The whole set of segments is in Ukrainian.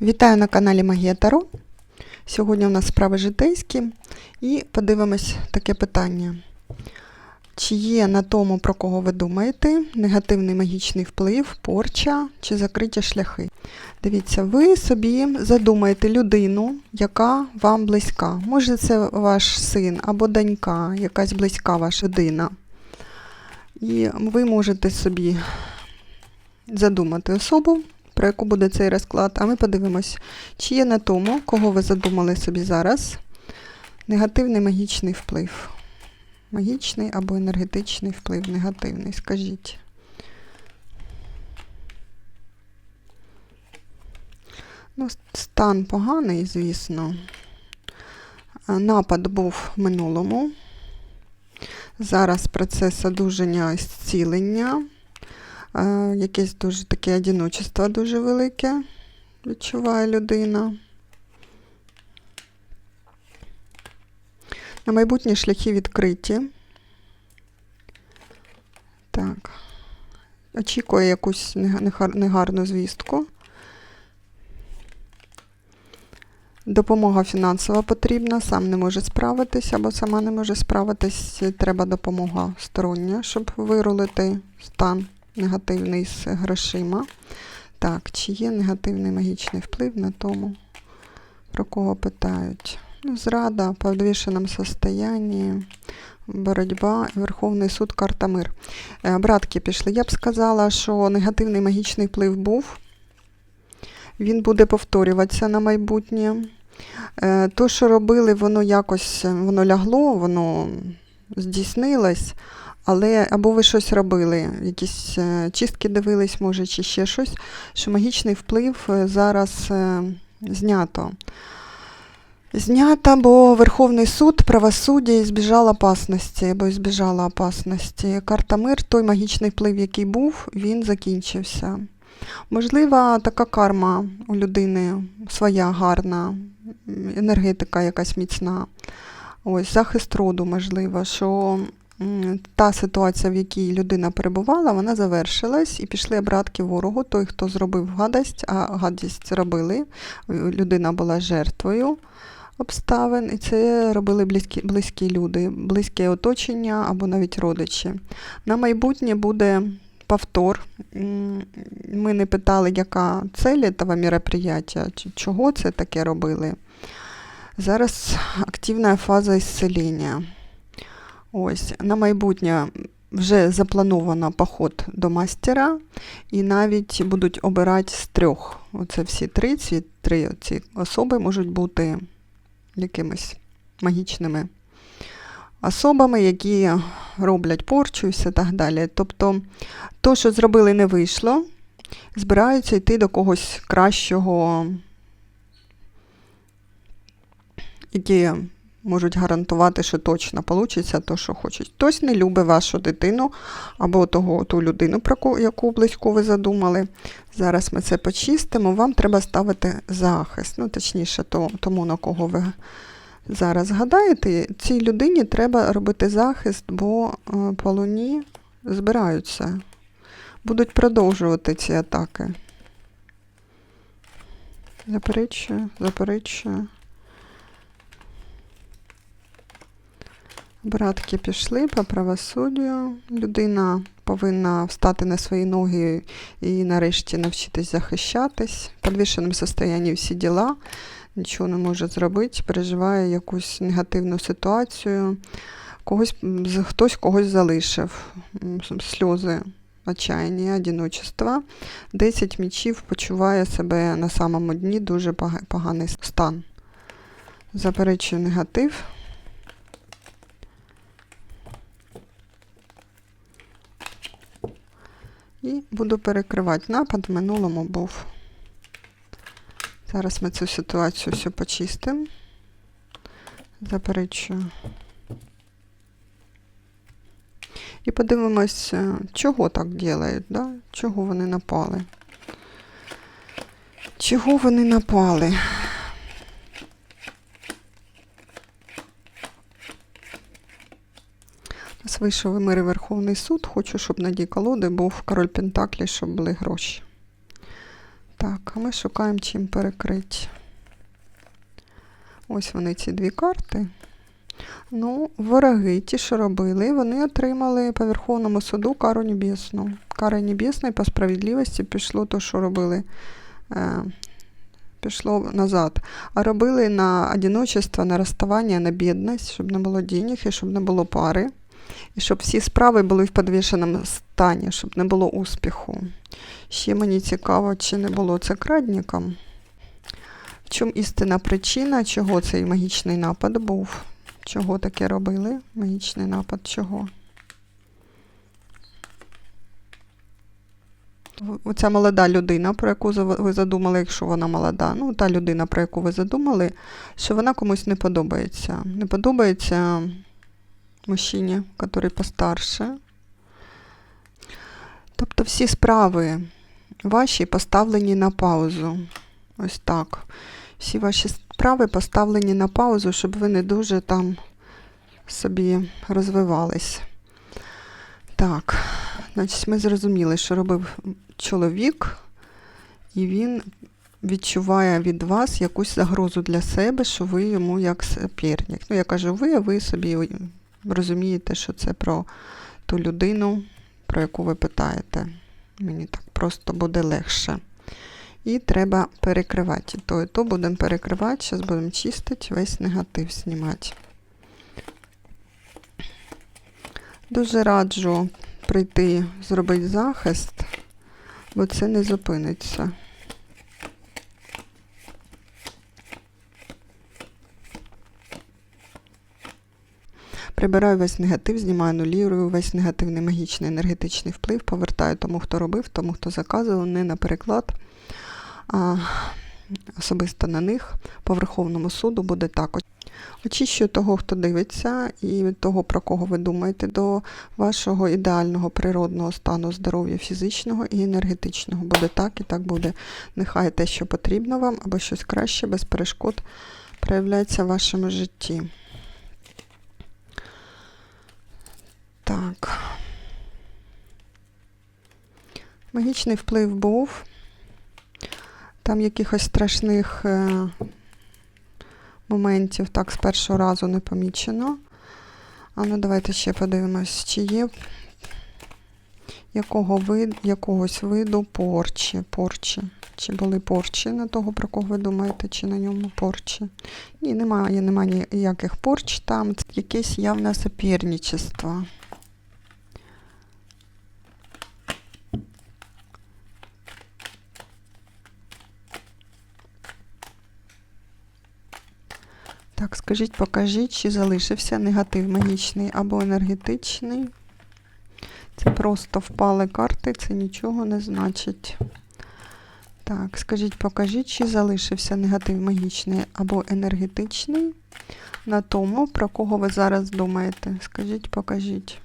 Вітаю на каналі Магія Таро. Сьогодні у нас справи житейські і подивимось таке питання. Чи є на тому, про кого ви думаєте, негативний магічний вплив, порча чи закриті шляхи? Дивіться, ви собі задумаєте людину, яка вам близька. Може, це ваш син або донька, якась близька ваша людина. І ви можете собі задумати особу, про яку буде цей розклад, а ми подивимось, чи є на тому, кого ви задумали собі зараз, негативний магічний вплив. Магічний або енергетичний вплив, негативний, скажіть. Ну, стан поганий, звісно. Напад був в минулому. Зараз процес одужання і зцілення. Якесь дуже таке одиночество дуже велике відчуває людина. На майбутні шляхи відкриті. Так. Очікує якусь нега- нега- негарну звістку. Допомога фінансова потрібна, сам не може справитись або сама не може справитись. Треба допомога стороння, щоб вирулити стан негативний з грошима. Так, чи є негативний магічний вплив на тому, про кого питають? Ну, зрада, подвішеному состоянні, боротьба, Верховний суд, карта мир. Е, Братки пішли. Я б сказала, що негативний магічний вплив був. Він буде повторюватися на майбутнє. Е, То, що робили, воно якось воно лягло, воно здійснилось. Але або ви щось робили, якісь е, чистки дивились, може, чи ще щось, що магічний вплив е, зараз е, знято. Знято, бо Верховний суд, правосуддя збіжав опасності, або збіжала опасності. Карта мир, той магічний вплив, який був, він закінчився. Можливо, така карма у людини своя гарна, енергетика якась міцна. Ось, захист роду, можливо, що та ситуація, в якій людина перебувала, вона завершилась і пішли обратки ворогу. Той, хто зробив гадость, а гадість робили, людина була жертвою обставин, і це робили близькі, близькі люди, близьке оточення або навіть родичі. На майбутнє буде повтор. Ми не питали, яка цель цього мероприятия, чого це таке робили. Зараз активна фаза ісцелення. Ось, на майбутнє вже заплановано поход до мастера, і навіть будуть обирати з трьох. Оце всі три, ці три ці особи можуть бути якимись магічними особами, які роблять порчу і все так далі. Тобто, то, що зробили, не вийшло, збираються йти до когось кращого, які можуть гарантувати, що точно вийде то, що хочуть. Хтось не любить вашу дитину або того, ту людину, про яку близько ви задумали. Зараз ми це почистимо. Вам треба ставити захист. Ну, точніше, то, тому, на кого ви зараз гадаєте, цій людині треба робити захист, бо е, по луні збираються. Будуть продовжувати ці атаки. Заперечую, заперечую. Братки пішли по правосуддю. Людина повинна встати на свої ноги і нарешті навчитись захищатись. В підвішеному стані всі діла, нічого не може зробити, переживає якусь негативну ситуацію. Когось, хтось когось залишив. Сльози, отчаяння, одиночество. 10 мічів почуває себе на самому дні, дуже поганий стан. Заперечую негатив. І буду перекривати напад. В минулому був. Зараз ми цю ситуацію всю почистимо. Заперечую. І подивимось, чого так ділають, да? чого вони напали. Чого вони напали? У нас вийшов мир і Верховний суд. Хочу, щоб на дій колоди був король Пентаклі, щоб були гроші. Так, а ми шукаємо чим перекрити. Ось вони ці дві карти. Ну, вороги, ті, що робили, вони отримали по Верховному суду кару небесну. Кара небесна і по справедливості пішло то, що робили. Е, пішло назад. А робили на одиночество, на розставання, на бідність, щоб не було денег і щоб не було пари. І щоб всі справи були в підвішеному стані, щоб не було успіху. Ще мені цікаво, чи не було це крадником. В чому істинна причина, чого цей магічний напад був? Чого таке робили? Магічний напад чого? Оця молода людина, про яку ви задумали, якщо вона молода, ну та людина, про яку ви задумали, що вона комусь не подобається. Не подобається мужчині, який постарше. Тобто всі справи ваші поставлені на паузу. Ось так. Всі ваші справи поставлені на паузу, щоб ви не дуже там собі розвивались. Так, значить, ми зрозуміли, що робив чоловік, і він відчуває від вас якусь загрозу для себе, що ви йому як соперник. Ну, я кажу ви, а ви собі розумієте, що це про ту людину, про яку ви питаєте. Мені так просто буде легше. І треба перекривати. То, і то будемо перекривати. Зараз будемо чистити, весь негатив знімати. Дуже раджу прийти зробити захист, бо це не зупиниться. Прибираю весь негатив, знімаю нулірую, весь негативний магічний енергетичний вплив, повертаю тому, хто робив, тому, хто заказував, не на переклад, а особисто на них по Верховному суду буде так. Очищую того, хто дивиться, і того, про кого ви думаєте, до вашого ідеального природного стану здоров'я фізичного і енергетичного. Буде так і так буде. Нехай те, що потрібно вам, або щось краще, без перешкод проявляється в вашому житті. Так. Магічний вплив був. Там якихось страшних е, моментів так з першого разу не помічено. А ну давайте ще подивимось, чи є якого вид, якогось виду порчі. порчі. Чи були порчі на того, про кого ви думаєте, чи на ньому порчі? Ні, немає, немає ніяких порч, там це якесь явне соперничество. Так, скажіть, покажіть, чи залишився негатив магічний або енергетичний. Це просто впали карти, це нічого не значить. Так, скажіть, покажіть, чи залишився негатив магічний або енергетичний на тому, про кого ви зараз думаєте. Скажіть, покажіть.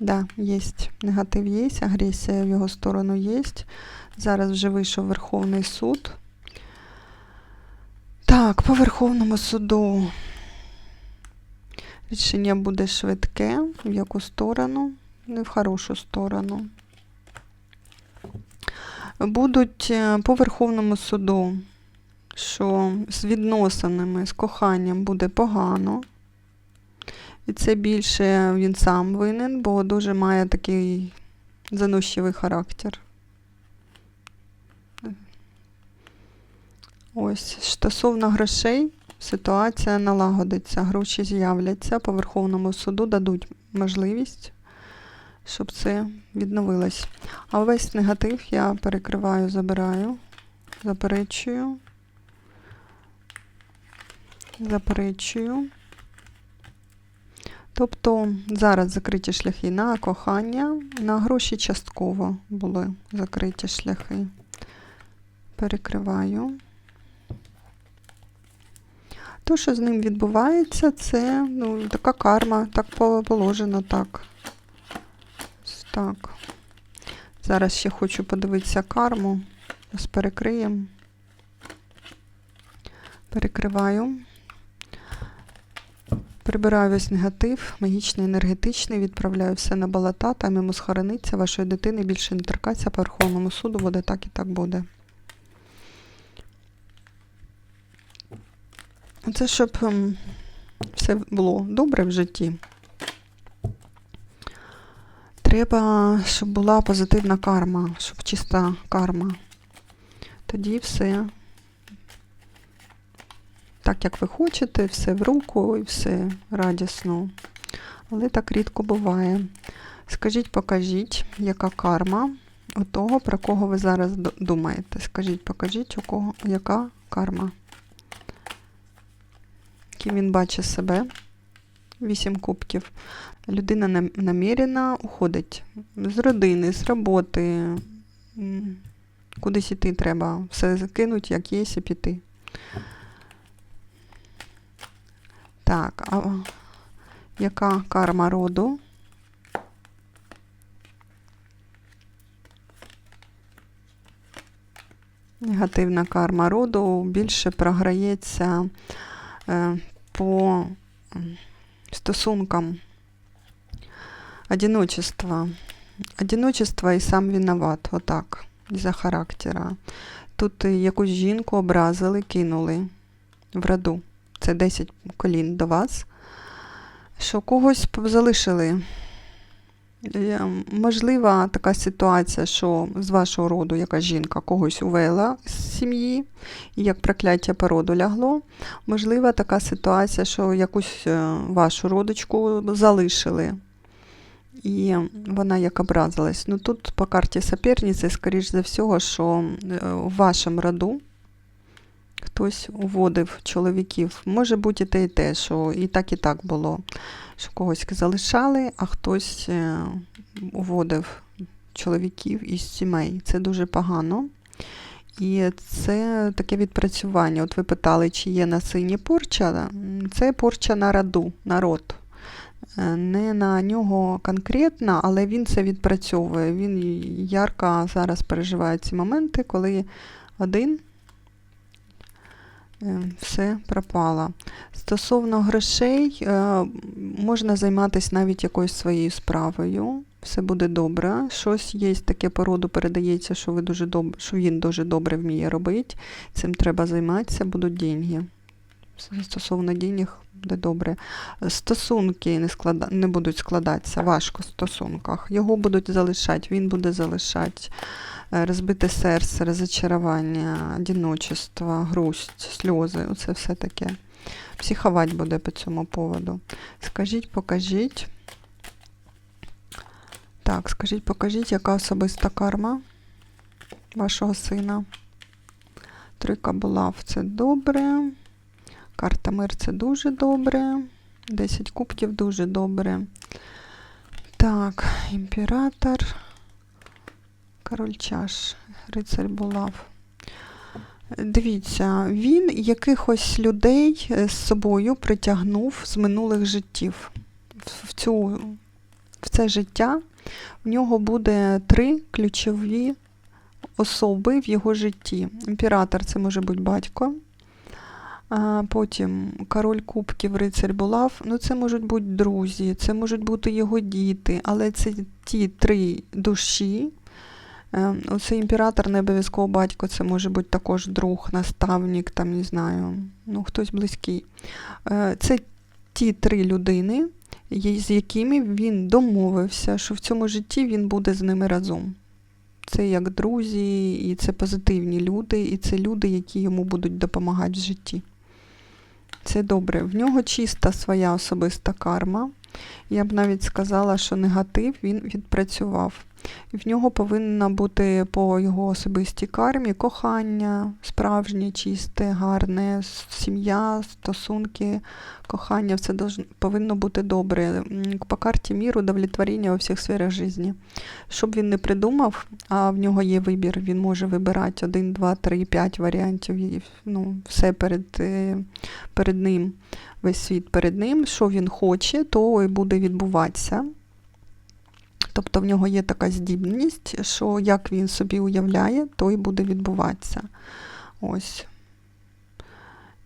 Да, є. Негатив є, агресія в його сторону є. Зараз вже вийшов Верховний суд. Так, по Верховному суду рішення буде швидке. В яку сторону? Не в хорошу сторону. Будуть е, по Верховному суду, що з відносинами, з коханням буде погано. І це більше він сам винен, бо дуже має такий занущивий характер. Ось, стосовно грошей, ситуація налагодиться, гроші з'являться, по Верховному суду дадуть можливість, щоб це відновилось. А весь негатив я перекриваю, забираю, заперечую, заперечую. Тобто зараз закриті шляхи на кохання, на гроші частково були закриті шляхи. Перекриваю. То, що з ним відбувається, це ну, така карма, так положено, так. Так. Зараз ще хочу подивитися карму. Ось перекриємо. Перекриваю. Прибираю весь негатив, магічний, енергетичний, відправляю все на болота, там йому схорониться, вашої дитини більше не торкаться, по Верховному суду буде так і так буде. Це щоб ем, все було добре в житті. Треба, щоб була позитивна карма, щоб чиста карма. Тоді все так, як ви хочете, все в руку і все радісно. Але так рідко буває. Скажіть, покажіть, яка карма у того, про кого ви зараз думаєте. Скажіть, покажіть, у кого, яка карма. Ким він бачить себе. Вісім кубків. Людина намірена уходить з родини, з роботи. Кудись іти треба. Все закинуть, як є, і піти. Так, а яка карма роду? Негативна карма роду більше програється е, по стосункам одиночества. Одиночество і сам виноват, отак, із-за характера. Тут якусь жінку образили, кинули в раду. Це 10 колін до вас, що когось залишили. Е, Можлива така ситуація, що з вашого роду якась жінка когось увела з сім'ї, і як прокляття по роду лягло. Можлива така ситуація, що якусь е, вашу родичку залишили. І вона як образилась. Ну тут по карті соперниці, скоріш за всього, що е, в вашому роду хтось уводив чоловіків. Може бути те, і те, що і так, і так було. Що когось залишали, а хтось е, уводив чоловіків із сімей. Це дуже погано. І це таке відпрацювання. От ви питали, чи є на сині порча. Це порча на роду, народ. Е, Не на нього конкретно, але він це відпрацьовує. Він ярко зараз переживає ці моменти, коли один все пропало. Стосовно грошей, е, можна займатися навіть якоюсь своєю справою. Все буде добре. Щось є таке породу, передається, що ви дуже доб... що він дуже добре вміє робити. Цим треба займатися, будуть деньги. Стосовно денег буде добре. Стосунки не, склада... не будуть складатися важко в стосунках. Його будуть залишати, він буде залишати. Е, Розбите серце, розочарування, одиночество, грусть, сльози. Оце все таке. Психовать буде по цьому поводу. Скажіть, покажіть. Так, скажіть, покажіть, яка особиста карма вашого сина. Тройка булав це добре. Карта мир це дуже добре. 10 кубків дуже добре. Так, імператор. Король чаш, рицарь булав. Дивіться, він якихось людей е, з собою притягнув з минулих життів. В, цю, в це життя в нього буде три ключові особи в його житті. Імператор це може бути батько. Потім король кубків, рицарь булав. Ну, це можуть бути друзі, це можуть бути його діти, але це ті три душі. Е, Оце імператор, не обов'язково батько, це може бути також друг, наставник, там, не знаю, ну, хтось близький. Е, Це ті три людини, з якими він домовився, що в цьому житті він буде з ними разом. Це як друзі, і це позитивні люди, і це люди, які йому будуть допомагати в житті. Це добре. В нього чиста своя особиста карма. Я б навіть сказала, що негатив він відпрацював. В нього повинна бути по його особистій кармі кохання, справжнє, чисте, гарне, сім'я, стосунки, кохання, все повинно бути добре. По карті міру удовлетворення у всіх сферах житті. Щоб він не придумав, а в нього є вибір, він може вибирати один, два, три, п'ять варіантів, і, ну, все перед, е, перед ним, весь світ перед ним. Що він хоче, то і буде відбуватися. Тобто в нього є така здібність, що як він собі уявляє, то і буде відбуватися. Ось.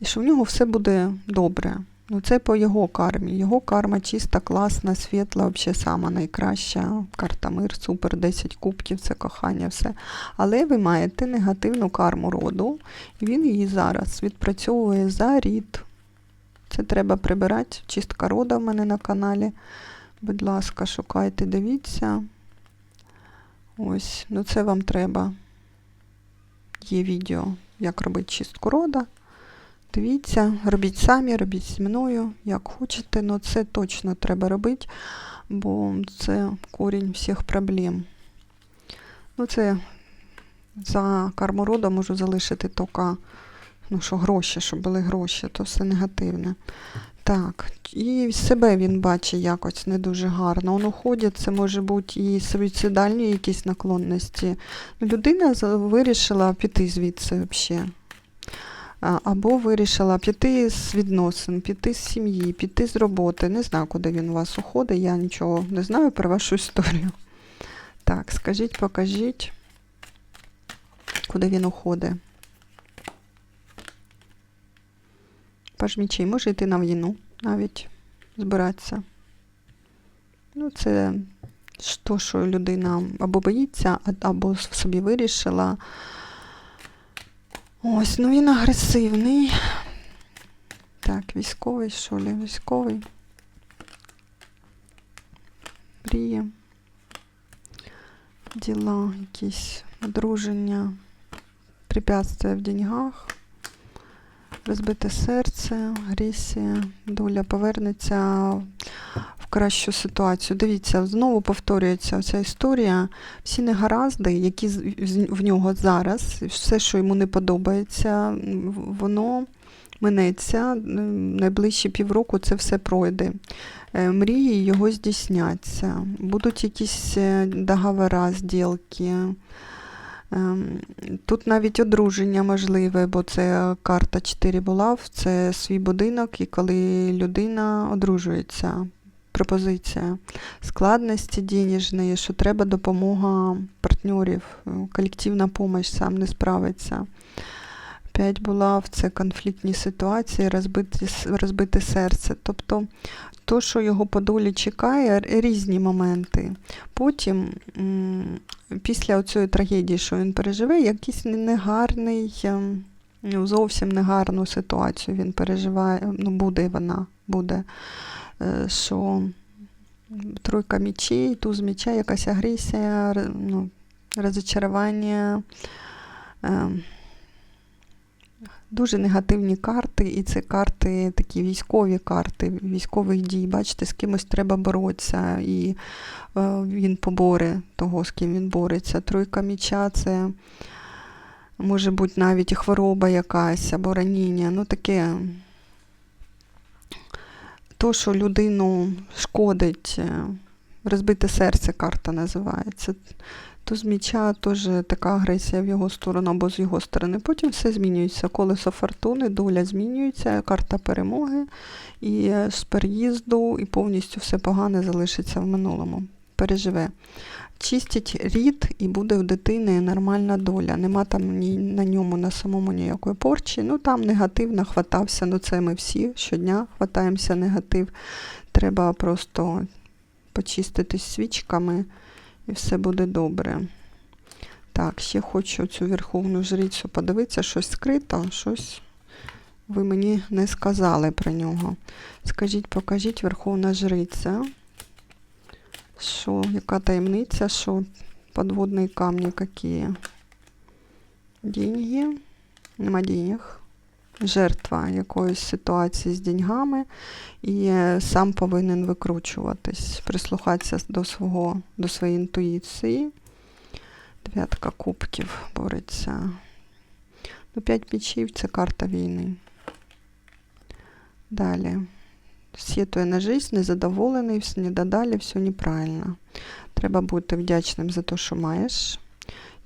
І що в нього все буде добре. Ну, це по його кармі. Його карма чиста, класна, світла, взагалі сама найкраща. Карта мир, супер, 10 кубків, це кохання, все. Але ви маєте негативну карму роду, і він її зараз відпрацьовує за рід. Це треба прибирати. Чистка рода в мене на каналі. Будь ласка, шукайте, дивіться. Ось, ну це вам треба. Є відео, як робити чистку рода. Дивіться, робіть самі, робіть зі мною, як хочете, але це точно треба робити, бо це корінь всіх проблем. Ну, це за карму роду можу залишити тільки, ну, що гроші, щоб були гроші, то все негативне. Так, і себе він бачить якось не дуже гарно. Он уходить, це може бути і суїцидальні якісь наклонності. Людина вирішила піти звідси взагалі. Або вирішила піти з відносин, піти з сім'ї, піти з роботи. Не знаю, куди він у вас уходить, я нічого не знаю про вашу історію. Так, скажіть, покажіть, куди він уходить. Пажмічей може йти на війну навіть збиратися. Ну, це то, що людина або боїться, або собі вирішила. Ось, ну він агресивний. Так, військовий, що ли, військовий. Мрії. Діла, якісь одруження, препятствия в деньгах, розбите серце, агресія, доля повернеться в кращу ситуацію. Дивіться, знову повторюється ця історія. Всі негаразди, які в нього зараз, все, що йому не подобається, воно минеться. Найближчі півроку це все пройде. Е, Мрії його здійсняться. Будуть якісь е, договори, зділки. Ем, Тут навіть одруження можливе, бо це карта 4 булав, це свій будинок, і коли людина одружується, пропозиція складності денежної, що треба допомога партнерів, колективна допомога сам не справиться. П'ять булав це конфліктні ситуації, розбите, с- розбите серце. Тобто то, що його по долі чекає, різні моменти. Потім, після цієї трагедії, що він переживе, якийсь негарний, ем, ну, зовсім негарну ситуацію він переживає, ну буде вона, буде, е, що тройка мічей, туз міча, якась агресія, ну, розочарування. ем, Дуже негативні карти, і це карти, такі військові карти, військових дій. Бачите, з кимось треба боротися, і е, він поборе того, з ким він бореться. Тройка міча це може бути навіть і хвороба якась або раніння. Ну таке, то, що людину шкодить, е, розбите серце карта називається. То з міча теж така агресія в його сторону або з його сторони. Потім все змінюється. Колесо фортуни, доля змінюється, карта перемоги і е, з переїзду, і повністю все погане залишиться в минулому. Переживе. Чистить рід і буде в дитини нормальна доля. Нема там ні на ньому на самому ніякої порчі. Ну там негатив нахватався. Ну це ми всі щодня хватаємося негатив. Треба просто почиститись свічками і все буде добре. Так, ще хочу цю верховну жрицю подивитися, щось скрито, щось ви мені не сказали про нього. Скажіть, покажіть Верховна Жриця. Що, яка таємниця, що подводні камні які? Деньги. Нема денег. Жертва якоїсь ситуації з деньгами і сам повинен викручуватись, прислухатися до свого, до своєї інтуїції. Дев'ятка кубків бореться. Ну, п'ять мечів це карта війни. Далі. Сетує на жизнь, незадоволений, все не додалі, все неправильно. Треба бути вдячним за те, що маєш.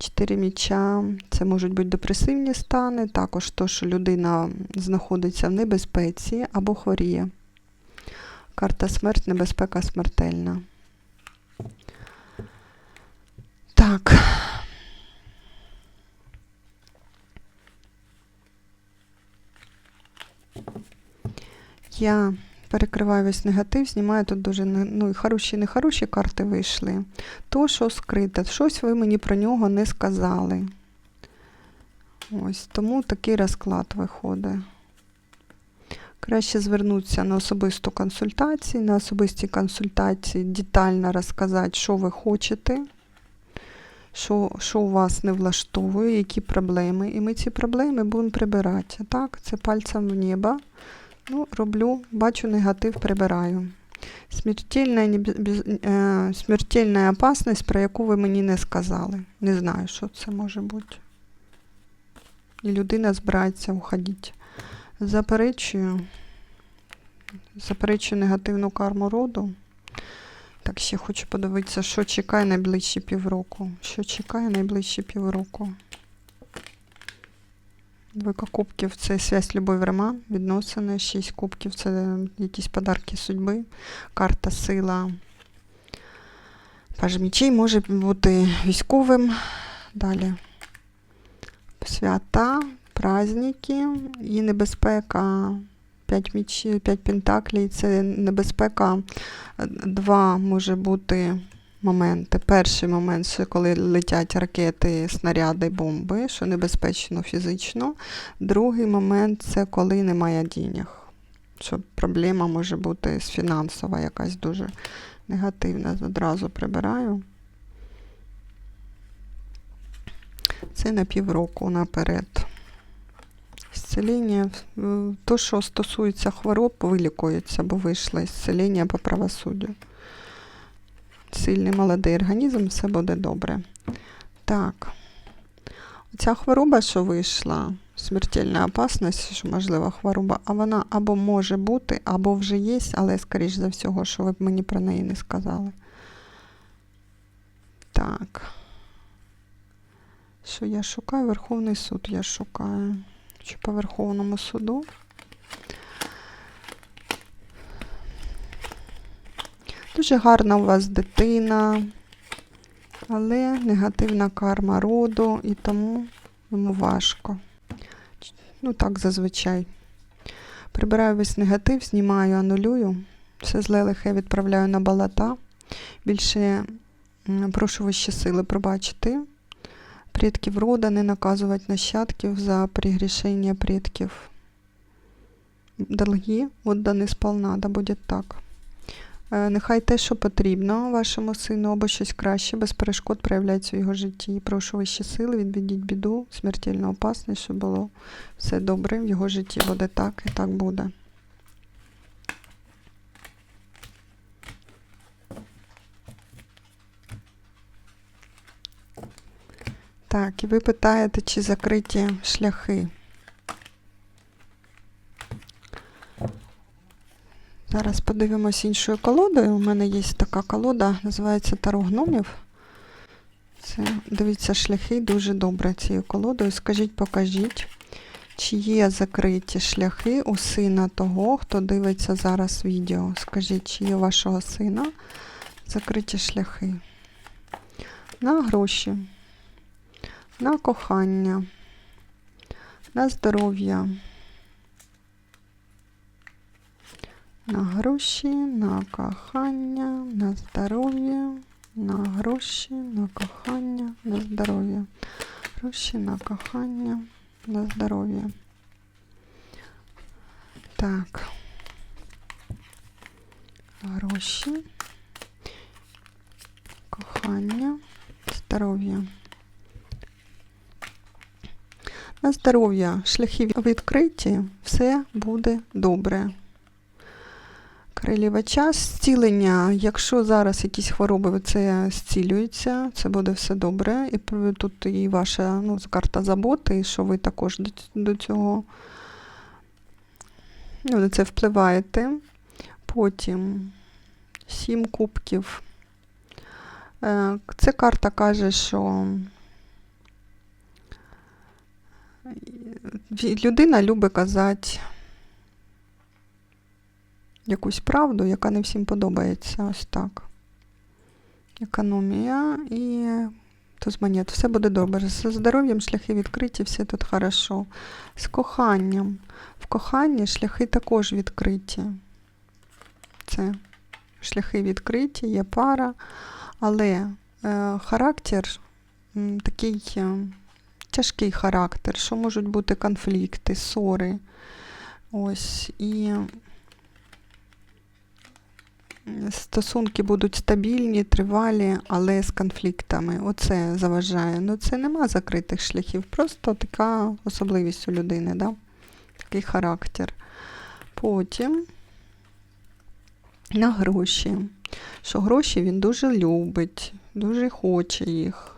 Чотири міча це можуть бути депресивні стани, також то, що людина знаходиться в небезпеці або хворіє. Карта смерть, небезпека смертельна. Так. Я перекриваю весь негатив, знімаю тут дуже ну, і хороші, і нехороші карти вийшли. То, що скрите, щось ви мені про нього не сказали. Ось, тому такий розклад виходить. Краще звернутися на особисту консультацію, на особистій консультації детально розказати, що ви хочете, що, що у вас не влаштовує, які проблеми. І ми ці проблеми будемо прибирати. Так, це пальцем в небо. Ну, роблю, бачу негатив, прибираю. Смертельна, е, смертельна опасність, про яку ви мені не сказали. Не знаю, що це може бути. І людина збирається уходити. Заперечую. Заперечую негативну карму роду. Так, ще хочу подивитися, що чекає найближчі півроку. Що чекає найближчі півроку. Двойка кубків це связь, любов, роман, відносини. Шість кубків це якісь подарки судьби. Карта сила. Паж мечей може бути військовим. Далі. Свята, праздники і небезпека. П'ять мечів, п'ять пентаклей це небезпека. Два може бути моменти. Перший момент це коли летять ракети, снаряди, бомби, що небезпечно фізично. Другий момент це коли немає денег. Що проблема може бути з фінансова, якась дуже негативна. Одразу прибираю. Це на півроку наперед. Зціління, то, що стосується хвороб, вилікується, бо вийшло зціління по правосуддю. Сильний молодий організм, все буде добре. Так. Ця хвороба, що вийшла, смертельна опасність, що можлива хвороба, а вона або може бути, або вже є, але, скоріш за всього, що ви б мені про неї не сказали. Так. Що я шукаю? Верховний суд я шукаю. Чи по Верховному суду? Дуже гарна у вас дитина, але негативна карма роду, і тому йому важко. Ну так, зазвичай. Прибираю весь негатив, знімаю, анулюю. Все зле лихе відправляю на балата. Більше прошу вищі сили пробачити. Предків рода не наказувати нащадків за прегрішення предків. Долги віддані сполна, да буде так. Е, Нехай те, що потрібно вашому сину, або щось краще, без перешкод проявляється в його житті. Прошу вищі сили, відведіть біду, смертельну опасність, щоб було все добре в його житті. Буде так і так буде. Так, і ви питаєте, чи закриті шляхи. Зараз подивимось іншою колодою. У мене є така колода, називається Таро гномів. Це, дивіться, шляхи дуже добре цією колодою. Скажіть, покажіть, чи є закриті шляхи у сина того, хто дивиться зараз відео. Скажіть, чи є у вашого сина закриті шляхи? На гроші, на кохання, на здоров'я. На гроші, на кохання, на здоров'я, на гроші, на кохання, на здоров'я. Гроші, на кохання, на здоров'я. Так. Гроші, кохання, здоров'я. На здоров'я, шляхи відкриті, все буде добре. Королева час, зцілення. Якщо зараз якісь хвороби, це зцілюється, це буде все добре. І тут і ваша ну, карта заботи, що ви також до, цього ну, на це впливаєте. Потім сім кубків. Е, Ця карта каже, що людина любить казати якусь правду, яка не всім подобається. Ось так. Економія і монет. Все буде добре. З здоров'ям шляхи відкриті, все тут хорошо. З коханням. В коханні шляхи також відкриті. Це шляхи відкриті, є пара, але е, характер такий е, тяжкий характер, що можуть бути конфлікти, ссори. Ось, і стосунки будуть стабільні, тривалі, але з конфліктами. Оце заважає. Ну, це нема закритих шляхів, просто така особливість у людини, да? такий характер. Потім на гроші. Що гроші він дуже любить, дуже хоче їх.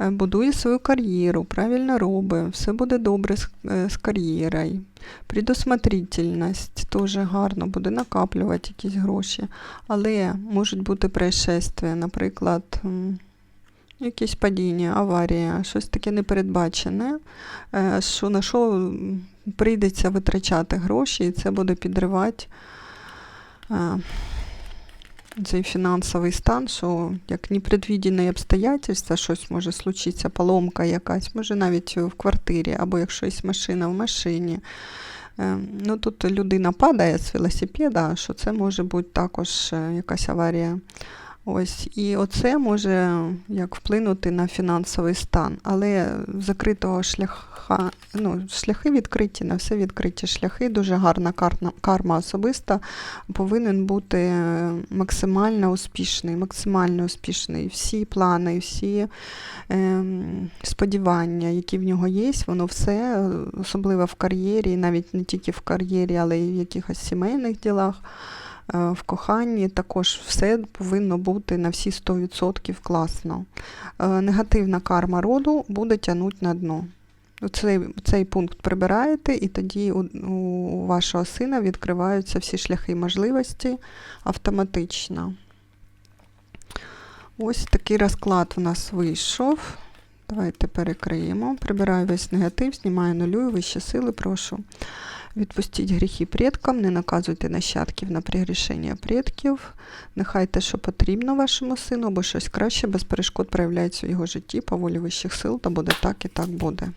Е, Будує свою кар'єру, правильно робить, все буде добре з, е, з кар'єрою. Предусмотрительність теж гарно буде накаплювати якісь гроші. Але можуть бути происшествия, наприклад, м, якесь падіння, аварія, щось таке непередбачене, е, що на що прийдеться витрачати гроші, і це буде підривати цей фінансовий стан, що як непредвідені обстоятельства, щось може случитися, поломка якась, може навіть в квартирі, або якщо машина в машині. Е, Ну, тут людина падає з велосипеда, що це може бути також е, якась аварія. Ось, і оце може як вплинути на фінансовий стан. Але закритого шляха, ну, шляхи відкриті, на все відкриті шляхи, дуже гарна карма, карма особиста, повинен бути е, максимально успішний, максимально успішний. Всі плани, всі е, сподівання, які в нього є, воно все, е, особливо в кар'єрі, навіть не тільки в кар'єрі, але й в якихось сімейних ділах. Е, В коханні також все повинно бути на всі 100% класно. Негативна карма роду буде тягнути на дно. Цей, цей пункт прибираєте, і тоді у, у вашого сина відкриваються всі шляхи можливості автоматично. Ось такий розклад у нас вийшов. Давайте перекриємо. Прибираю весь негатив, знімаю нулюю, вищі сили, прошу. Відпустіть гріхи предкам, не наказуйте нащадків на пригрішення предків. Нехай те, що потрібно вашому сину, або щось краще, без перешкод проявляється в його житті по волі вищих сил, та буде так і так буде.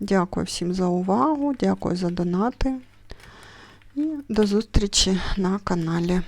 Дякую всім за увагу, дякую за донати. І до зустрічі на каналі.